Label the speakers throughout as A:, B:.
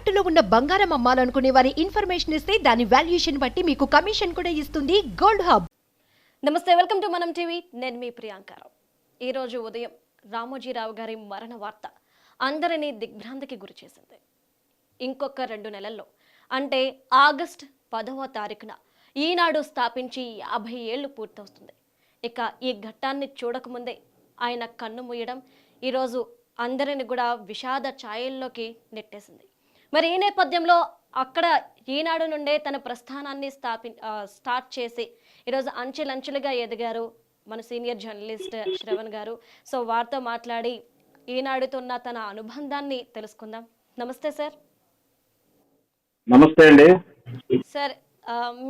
A: తాకట్టులో ఉన్న బంగారం అమ్మాలనుకునే వారి ఇన్ఫర్మేషన్ ఇస్తే దాని వాల్యుయేషన్ బట్టి మీకు కమిషన్ కూడా ఇస్తుంది గోల్డ్ హబ్.
B: నమస్తే వెల్కమ్ టు మనం టీవీ. నేను మీ ప్రియాంకారావు ఈరోజు ఉదయం రామోజీరావు గారి మరణ వార్త అందరినీ దిగ్భ్రాంతికి గురి చేసింది. ఇంకొక రెండు నెలల్లో అంటే ఆగస్ట్ పదవ తారీఖున ఈనాడు స్థాపించి యాభై ఏళ్ళు పూర్తవుతుంది. ఇక ఈ ఘట్టాన్ని చూడకముందే ఆయన కన్ను మూయడం ఈరోజు అందరిని కూడా విషాద ఛాయల్లోకి నెట్టేసింది. మరి ఈ నేపథ్యంలో అక్కడ ఈనాడు నుండే తన ప్రస్థానాన్ని స్థాపి స్టార్ట్ చేసి ఈరోజు అంచెలంచెలుగా ఎదిగారు మన సీనియర్ జర్నలిస్ట్ శ్రవణ్ గారు. సో వారితో మాట్లాడి ఈనాడుతో ఉన్న తన అనుబంధాన్ని తెలుసుకుందాం. నమస్తే సార్.
C: నమస్తే అండి.
B: సార్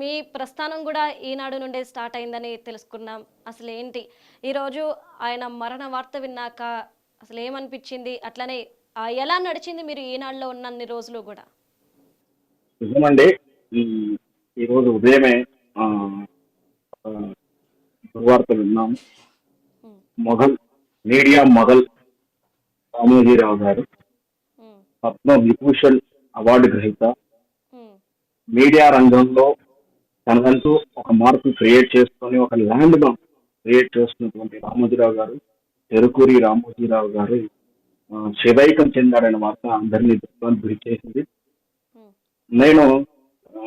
B: మీ ప్రస్థానం కూడా ఈనాడు నుండే స్టార్ట్ అయిందని తెలుసుకున్నాం. అసలు ఏంటి ఈరోజు ఆయన మరణ వార్త విన్నాక అసలు ఏమనిపించింది అట్లనే ఎలా నడిచింది మీరు ఈనాడులో ఉన్నన్ని రోజులు కూడా?
C: నిజమండి. ఈ ఈరోజు ఉదయమే విన్నాము.
B: ఉమ్,
C: మొఘల్ మీడియా మొఘల్ రామోజీరావు గారు పద్మ విభూషణ్ అవార్డు గ్రహీత. మీడియా రంగంలో తనదంటూ ఒక మార్పు క్రియేట్ చేసుకొని ఒక ల్యాండ్ మార్క్ క్రియేట్ చేస్తున్నటువంటి రామోజీరావు గారు చెరుకూరి రామోజీరావు గారు శివైకం చెందాడనే వార్త అందరినీ దుఃఖానికి గురి చేసింది నేను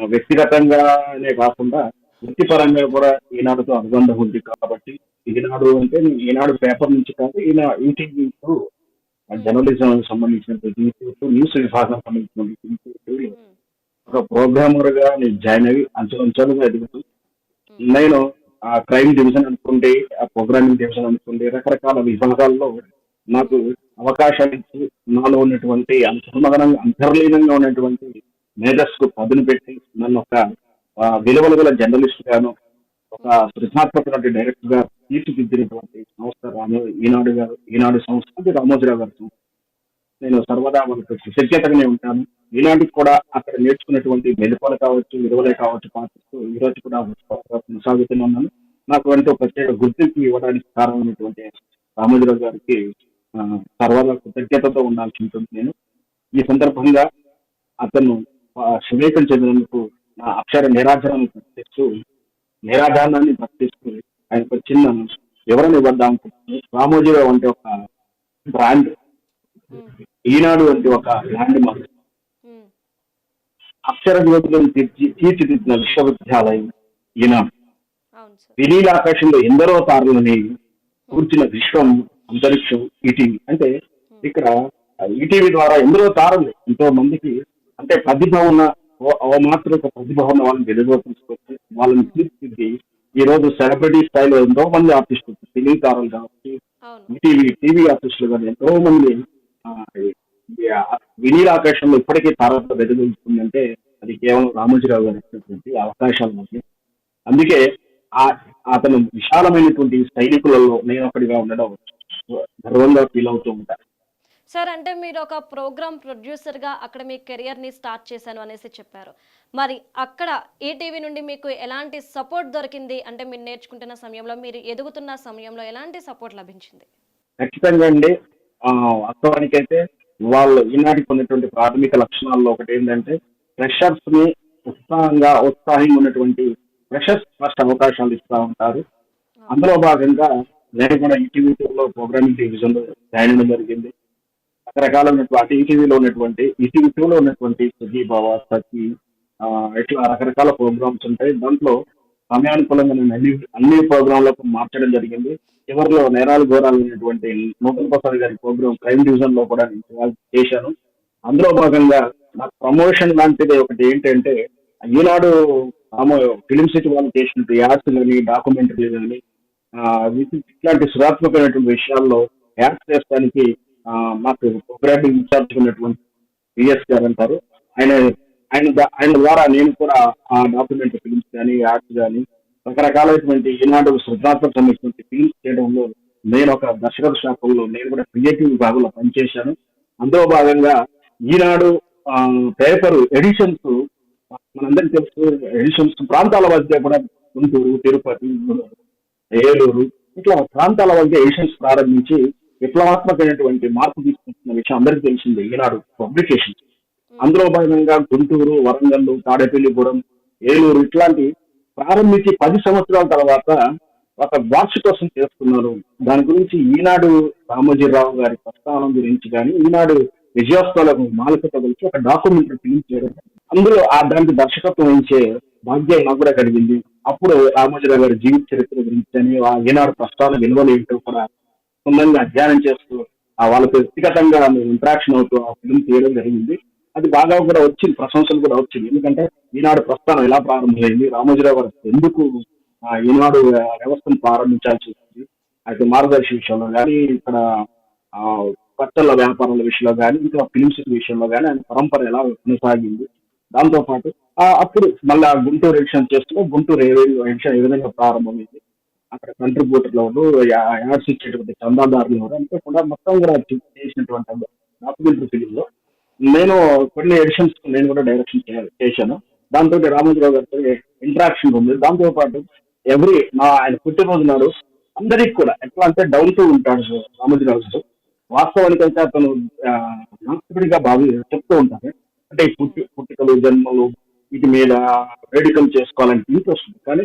C: వ్యక్తిగతంగానే కాకుండా వృత్తిపరంగా కూడా ఈనాడుతో అనుబంధం ఉంది కాబట్టి ఈనాడు అంటే ఈనాడు పేపర్ నుంచి కాదు ఈనా ఈటీవీ జర్నలిజం సంబంధించిన న్యూస్ విభాగం సంబంధించిన ఒక ప్రోగ్రామర్గా నేను జాయిన్ అయ్యి అంచెలంచెలుగా ఎదుగుతూ నేను ఆ క్రైమ్ డివిజన్ అనుకోండి ఆ ప్రోగ్రామింగ్ డివిజన్ అనుకోండి రకరకాల విభాగాల్లో నాకు అవకాశాలు ఇచ్చి నాలో ఉన్నటువంటి అంతర్మదనంగా అంతర్లీనంగా ఉన్నటువంటి మేధస్సుకు పదును పెట్టి నన్ను ఒక విలువలు గల జర్నలిస్ట్ గాను ఒక సృజనాత్మక డైరెక్టర్గా తీర్చిదిద్దినటువంటి సంస్థ రామో ఈనాడు గారు ఈనాడు సంస్థ అంటే రామోజీరావు గారు నేను సర్వదా వాళ్ళకి కృతజ్ఞతగానే ఉంటాను. ఈనాటికి కూడా అక్కడ నేర్చుకున్నటువంటి మెలుపలు కావచ్చు విలువలే కావచ్చు పాటిస్తూ ఈ రోజు కూడా కొనసాగుతూనే ఉన్నాను. నాకు అంటే ప్రత్యేక గుర్తింపు ఇవ్వడానికి కారణమైనటువంటి రామోజీరావు గారికి ఆ, సర్వదా కృతజ్ఞతతో ఉండాల్సి ఉంటుంది. నేను ఈ సందర్భంగా అతను శివేకం చెందినందుకు నా అక్షర నిరాధనాన్ని ప్రకటిస్తూ నిరాధారణాన్ని ప్రకటిస్తూ ఆయనకు ఒక చిన్న వివరణ ఇవ్వద్దాం అనుకుంటున్నాను. రామోజీరావు అంటే ఒక బ్రాండ్. ఈనాడు అంటే ఒక ల్యాండ్ మార్క్. అక్షర జ్యోతులను తీర్చి తీర్చిదిద్దిన విశ్వవిద్యాలయం ఈనాడు.
B: అవును సార్.
C: విలీల ఆకాశంలో ఎందరో తారలని కూర్చిన విశ్వం అంతరిక్షం ఈటీవీ. అంటే ఇక్కడ ఈటీవీ ద్వారా ఎందరో తారలు ఎంతో మందికి అంటే ప్రతిభ ఉన్న మాత్రం ఒక ప్రతిభ ఉన్న వాళ్ళని వెలుగులో తీసుకొచ్చి వాళ్ళని తీర్చిదిద్ది ఈ రోజు సెలబ్రిటీ స్థాయిలో ఎంతో మంది ఆర్టిస్టులు సినీ తారలు కావచ్చు ఈటీవీ టీవీ ఆర్టిస్టులు కానీ ఎంతో మంది వినీల ఆకాశంలో ఇప్పటికీ తారలతో వెలుగుతుందంటే అది కేవలం రామోజీరావు గారు ఇచ్చినటువంటి అవకాశాలు మనకి అందుకే ఆ అతను విశాలమైనటువంటి సైనికులలో నేను ఒకటిగా ఉండడం గర్వంగా ఫీల్ అవుతూ ఉంటాను
B: సార్ అంటే మీరు ఒక ప్రోగ్రామ్ ప్రొడ్యూసర్గా అక్కడ మీ కెరియర్ని స్టార్ట్ చేశాను అనేసి చెప్పారు. మరి అక్కడ ఈటీవీ నుండి మీకు ఎలాంటి సపోర్ట్ దొరికింది? అంటే మీరు నేర్చుకుంటున్న సమయంలో మీరు ఎదుగుతున్న సమయంలో ఎలాంటి సపోర్ట్ లభించింది?
C: ఖచ్చితంగా అండి. వాస్తవానికైతే వాళ్ళు ఈనాటికి ఉన్నటువంటి ప్రాథమిక లక్షణాల్లో ఒకటి ఏంటంటే ఫ్రెషర్స్ని ఉత్సాహంగా ఉత్సాహంగా ఉన్నటువంటి ఫ్రెషర్స్ ఫస్ట్ అవకాశాలు ఇస్తూ ఉంటారు. అందులో భాగంగా నేను కూడా ఈటీవీలో ప్రోగ్రామింగ్ డివిజన్లో జాయిన్ అవ్వడం జరిగింది. రకరకాలైనటువంటి అటు ఈటీవీలో ఉన్నటువంటి ఈటీవీ లో ఉన్నటువంటి సుజీభావ సఖి ఇట్లా రకరకాల ప్రోగ్రామ్స్ ఉంటాయి. దాంట్లో సమయానుకూలంగా నేను అన్ని అన్ని ప్రోగ్రాంలకు మార్చడం జరిగింది. చివరిలో నేరాలు ఘోరాలు అనేటువంటి నూతన ప్రసాద్ గారి ప్రోగ్రామ్ క్రైమ్ డివిజన్లో కూడా నేను చేశాను. అందులో భాగంగా నాకు ప్రమోషన్ లాంటిది ఒకటి ఏంటంటే ఈనాడు ఫిలిం సిటీ వాళ్ళు చేసినట్టు యాడ్స్ కానీ డాక్యుమెంటరీ కానీ ఇట్లాంటి సృజాత్మకమైనటువంటి విషయాల్లో యాడ్ చేసడానికి మాకు ప్రోగ్రామింగ్ ఇన్ఛార్జ్ ఉన్నటువంటి విఎస్ గారు అంటారు. ఆయన ఆయన ఆయన ద్వారా నేను కూడా ఆ డాక్యుమెంట్ ఫిల్మ్స్ కానీ యాడ్స్ కానీ రకరకాలైనటువంటి ఈనాడు సృజనాత్మక సంబంధించిన ఫిల్మ్స్ చేయడంలో నేను ఒక దర్శక శాఖంలో నేను కూడా క్రియేటివ్ విభాగంలో పనిచేశాను. అందులో భాగంగా ఈనాడు పేపర్ ఎడిషన్స్ మనందరికీ తెలుసు ఎడిషన్స్ ప్రాంతాల మధ్య కూడా గుంటూరు తిరుపతి ఏలూరు ఇట్లా ప్రాంతాల మధ్య ఎడిషన్స్ ప్రారంభించి విప్లవాత్మకమైనటువంటి మార్పు తీసుకొస్తున్న విషయం అందరికీ తెలిసిందే ఈనాడు పబ్లికేషన్. అందులో భాగంగా గుంటూరు వరంగల్ తాడేపల్లిగూడెం ఏలూరు ఇట్లాంటి ప్రారంభించి పది సంవత్సరాల తర్వాత ఒక వార్షికోత్సవం చేస్తున్నారు. దాని గురించి ఈనాడు రామోజీరావు గారి ప్రస్థానం గురించి కానీ ఈనాడు విజయోత్సవాలకు మాలకతో కలిసి ఒక డాక్యుమెంటరీ ఫిల్మ్ చేయడం. అందులో ఆ దానికి దర్శకత్వం వహించే భాగ్యం నాకు కూడా కలిగింది అప్పుడు రామోజీరావు గారి జీవిత చరిత్ర గురించి అని ఈనాడు ప్రస్థానం విలువలు ఏంటో కూడా క్షుణ్ణంగా అధ్యయనం చేస్తూ ఆ వాళ్ళకి వ్యక్తిగతంగా ఇంటరాక్షన్ అవుతూ ఆ ఫిల్మ్ తీయడం జరిగింది. అది బాగా కూడా వచ్చింది ప్రశంసలు కూడా వచ్చింది. ఎందుకంటే ఈనాడు ప్రస్థానం ఎలా ప్రారంభమైంది రామోజీరావు గారు ఎందుకు ఈనాడు వ్యవస్థను ప్రారంభించాల్సి వచ్చింది? అయితే మార్గదర్శి విషయంలో కానీ ఇక్కడ ఆ వ్యాపారాల విషయంలో కానీ ఇంకా ఫిలిమ్స్ విషయంలో కానీ ఆయన పరంపర ఎలా కొనసాగింది? దాంతో పాటు అప్పుడు మళ్ళీ ఆ గుంటూరు ఎడిషన్ చేస్తూ గుంటూరు ఎడిషన్ ఏ విధంగా ప్రారంభమైంది అక్కడ కంట్రిబ్యూటర్లు లో యా- యాడ్స్ ఇచ్చేటువంటి చందాదారులు ఎవరు అనుకోకుండా మొత్తం కూడా చేసినటువంటి డాక్యుమెంటరీ ఫిలిం లో నేను కొన్ని ఎడిషన్స్ నేను కూడా డైరెక్షన్ చేశాను. దాంతో రామోజీరావు గారితో ఇంటరాక్షన్ ఉంది. దాంతో పాటు ఎవ్రీ నా ఆయన పుట్టినరోజు నాడు అందరికి కూడా ఎట్లా అంటే డౌన్ టు ఉంటాడు రామోజీరావు గారు. వాస్తవానికి అయితే అతను నాస్తికుడిగా భావి చెప్తూ ఉంటారు. అంటే ఈ పుట్టి పుట్టుకలు జన్మలు వీటి మీద వేడుకలు చేసుకోవాలని ఇంట్రెస్ట్ ఉంది కానీ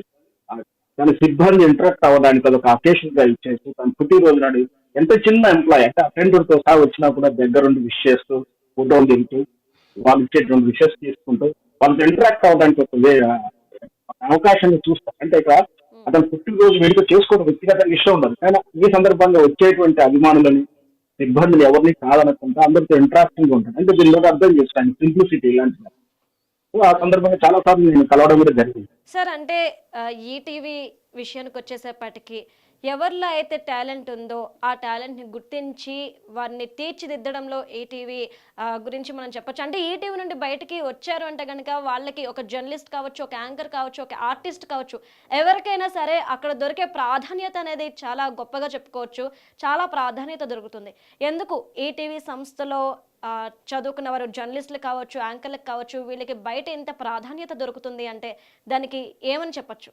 C: తన సిబ్బంది ఇంటరాక్ట్ అవ్వడానికి అదొక అకేషన్గా ఇచ్చేసి తన పుట్టినరోజు నాడు ఎంత చిన్న ఎంప్లాయ్ అంటే అటెండర్తో సహా వచ్చినా కూడా దగ్గరుండి విష్ చేస్తూ ఫోటోలు తింటూ వాళ్ళు ఇచ్చేటువంటి విషెస్ తీసుకుంటూ వాళ్ళతో ఇంటరాక్ట్ అవ్వడానికి ఒక అవకాశాన్ని చూస్తారు అంటే ఇక్కడ అతను పుట్టినరోజు వేడుక చేసుకోవడం వ్యక్తిగత విషయం ఉండదు. కానీ ఈ సందర్భంగా వచ్చేటువంటి అభిమానులని సిబ్బందిని ఎవరిని కాదనకుండా అందరితో ఇంట్రాక్టింగ్ ఉంటుంది అంటే దీనిలో అర్థం చేస్తాను సింప్లిసిటీ ఇలాంటిది. ఆ సందర్భంగా చాలా సార్లు నేను కలవడం కూడా జరిగింది.
B: సార్ అంటే ఈటీవీ విషయానికి వచ్చేసేపటికి ఎవరిలో అయితే టాలెంట్ ఉందో ఆ టాలెంట్ని గుర్తించి వారిని తీర్చిదిద్దడంలో ఈటీవీ గురించి మనం చెప్పొచ్చు. అంటే ఈటీవీ నుండి బయటికి వచ్చారు అంటే కనుక వాళ్ళకి ఒక జర్నలిస్ట్ కావచ్చు ఒక యాంకర్ కావచ్చు ఒక ఆర్టిస్ట్ కావచ్చు ఎవరికైనా సరే అక్కడ దొరికే ప్రాధాన్యత అనేది చాలా గొప్పగా చెప్పుకోవచ్చు. చాలా ప్రాధాన్యత దొరుకుతుంది. ఎందుకు? ఈటీవీ సంస్థలో చదువుకున్న వారు జర్నలిస్టులు కావచ్చు యాంకర్లకు కావచ్చు వీళ్ళకి బయట ఎంత ప్రాధాన్యత దొరుకుతుంది అంటే దానికి ఏమని చెప్పొచ్చు?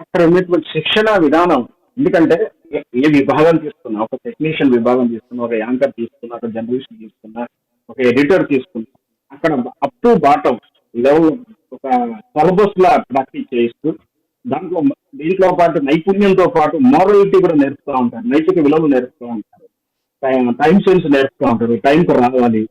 C: అక్కడ ఉన్నటువంటి శిక్షణ విధానం ఎందుకంటే ఏ- విభాగం తీసుకున్నా ఒక టెక్నీషియన్ విభాగం తీసుకున్నా ఒక యాంకర్ తీసుకున్నా ఒక జర్నలిస్ట్ తీసుకున్నా ఒక ఎడిటర్ తీసుకున్నా అక్కడ అప్ టు బాటం లెవెల్ ఒక సిలబస్ లా ప్రాక్టీస్ చేస్తూ దాంట్లో దీంట్లో పాటు నైపుణ్యంతో పాటు మారాలిటీ కూడా నేర్పుతూ ఉంటారు నైతిక విలువలు నేర్పుతూ ఉంటారు. టైం సెన్స్ నేర్పుతూ ఉంటారు. టైంకి రావాలి.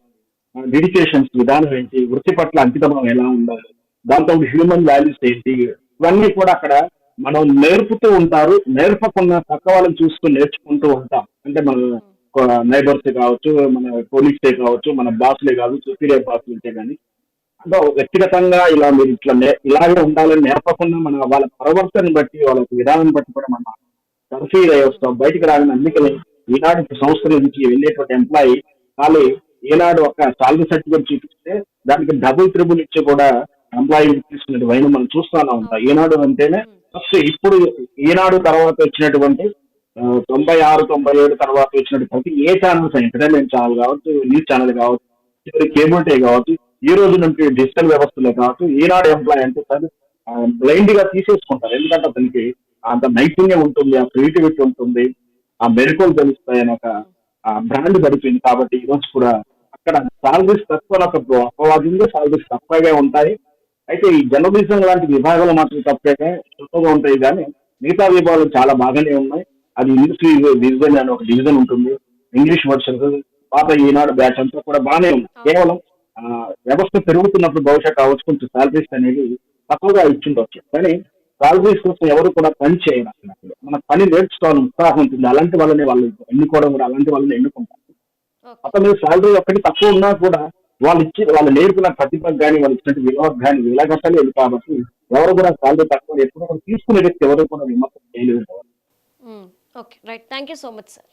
C: డెడికేషన్స్ విధానం ఏంటి వృత్తి పట్ల అంకితభావం ఎలా ఉండాలి దాంతో హ్యూమన్ వాల్యూస్ ఏంటి ఇవన్నీ కూడా అక్కడ మనం నేర్పుతూ ఉంటారు. నేర్పకుండా పక్క వాళ్ళని చూసుకుని నేర్చుకుంటూ ఉంటాం. అంటే మన నైబర్స్ కావచ్చు మన పోలీసే కావచ్చు మన బాసులే కావచ్చు సుపీరియర్ బాసులు ఉంటే కానీ అంటే వ్యక్తిగతంగా ఇలా మీరు ఇట్లా ఇలాగే ఉండాలని నేర్పకుండా మన వాళ్ళ ప్రవర్తన బట్టి వాళ్ళ విధానం బట్టి కూడా మనం కన్ఫ్యూజ్ అయ్యి వస్తాం బయటికి రాగానే అందుకని ఈనాడు సంస్థ నుంచి వెళ్ళేటువంటి ఎంప్లాయీ వాళ్ళు ఈనాడు ఒక సాలరీ సర్టిఫికేట్ చూపిస్తే దానికి డబుల్ త్రిబుల్ ఇచ్చి కూడా ఎంప్లాయీ తీసుకునే వైన మనం చూస్తానే ఉంటాం ఈనాడు అంటేనే ఫస్ట్ ఇప్పుడు ఈనాడు తర్వాత వచ్చినటువంటి తొంభై ఆరు తొంభై ఏడు తర్వాత వచ్చినటువంటి ప్రతి ఏ ఛానల్స్ ఎంటర్టైన్మెంట్ ఛానల్ కావచ్చు న్యూస్ ఛానల్ కావచ్చు కేబుల్ టే కావచ్చు ఈ రోజు నుండి డిజిటల్ వ్యవస్థలే కావచ్చు ఈనాడు ఎంప్లాయ్ అంటే సార్ బ్లైండ్గా తీసేసుకుంటారు. ఎందుకంటే అతనికి అంత నైపుణ్యం ఉంటుంది ఆ క్రియేటివిటీ ఉంటుంది. ఆ మెరుకులు తెలుస్తాయి అని ఒక బ్రాండ్ గడిపింది కాబట్టి ఈ రోజు కూడా అక్కడ సాలరీస్ తక్కువ అని ఒక అపవాదం ఉంది సాలరీస్ తక్కువగా ఉంటాయి. అయితే ఈ జర్నలిజం లాంటి విభాగాలు మాత్రం తక్కువగా తక్కువగా ఉంటాయి కానీ మిగతా విభాగాలు చాలా బాగానే ఉన్నాయి. అది ఇంగ్లీష్ డివిజన్ అని ఒక డివిజన్ ఉంటుంది. ఇంగ్లీష్ వర్షన్స్ పాత ఈనాడు బ్యాచ్ అంతా కూడా బాగానే ఉంది. కేవలం వ్యవస్థ పెరుగుతున్నప్పుడు బహుశా కావచ్చు కొంచెం సాలరీస్ అనేది తక్కువగా ఇచ్చిండొచ్చు. కానీ సాలరీస్ కోసం ఎవరు కూడా పని చేయరు అసలు మన పని నేర్చుకోవాలని ఉత్సాహం ఉంటుంది. అలాంటి వాళ్ళని వాళ్ళు ఎన్నుకోవడం కూడా అలాంటి వాళ్ళని ఎన్నుకుంటారు.
B: ఓకే.
C: అతను సాలరీ ఒక్కటి తక్కువ ఉన్నా కూడా వాళ్ళు ఇచ్చి వాళ్ళు నేర్పిన ప్రతిభకు కానీ వాళ్ళు ఇచ్చినట్టు విలువకు కానీ విలగట్టలేదు కాబట్టి ఎవరు కూడా సాలరీ తక్కువ ఎప్పుడు కూడా తీసుకునే వ్యక్తి ఎవరు కూడా విమర్శ చేయలేదు
B: okay. Right. Thank you so much sir.